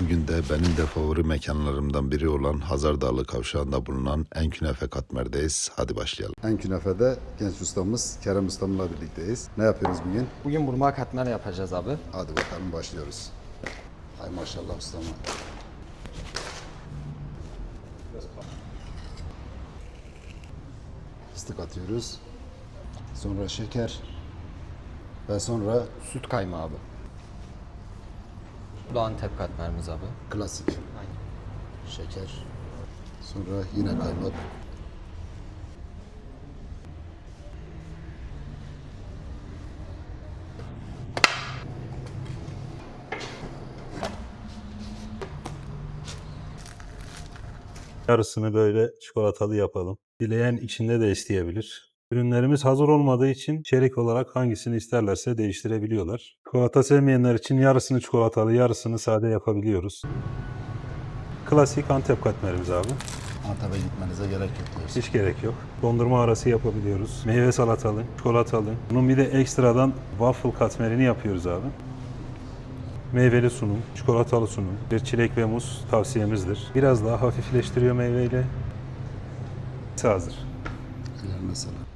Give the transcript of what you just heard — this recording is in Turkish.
Bugün de benim de favori mekanlarımdan biri olan Hazar Dağlı Kavşağı'nda bulunan En Künefe Katmer'deyiz. Hadi başlayalım. En Künefe'de genç ustamız Kerem ustamla birlikteyiz. Ne yapıyoruz bugün? Bugün burma katmer yapacağız abi. Hadi bakalım başlıyoruz. Hay maşallah ustama. Fıstık atıyoruz. Sonra şeker. Ve sonra Süt kaymağı abi. Bu da Antep katmerimiz abi. klasik Aynen. şeker. Sonra yine kaymak. Yarısını böyle çikolatalı yapalım. Dileyen içinde de isteyebilir. Ürünlerimiz hazır olmadığı için içerik olarak hangisini isterlerse değiştirebiliyorlar. Çikolata sevmeyenler için yarısını çikolatalı, yarısını sade yapabiliyoruz. Klasik Antep katmerimiz abi. Antep'e gitmenize gerek yok diyorsun. Hiç gerek yok. Dondurma arası yapabiliyoruz. Meyve salatalı, çikolatalı. Bunun bir de ekstradan waffle katmerini yapıyoruz abi. Meyveli sunum, çikolatalı sunum, bir çilek ve muz tavsiyemizdir. Biraz daha hafifleştiriyor meyveyle. Hazır. Helal mesela.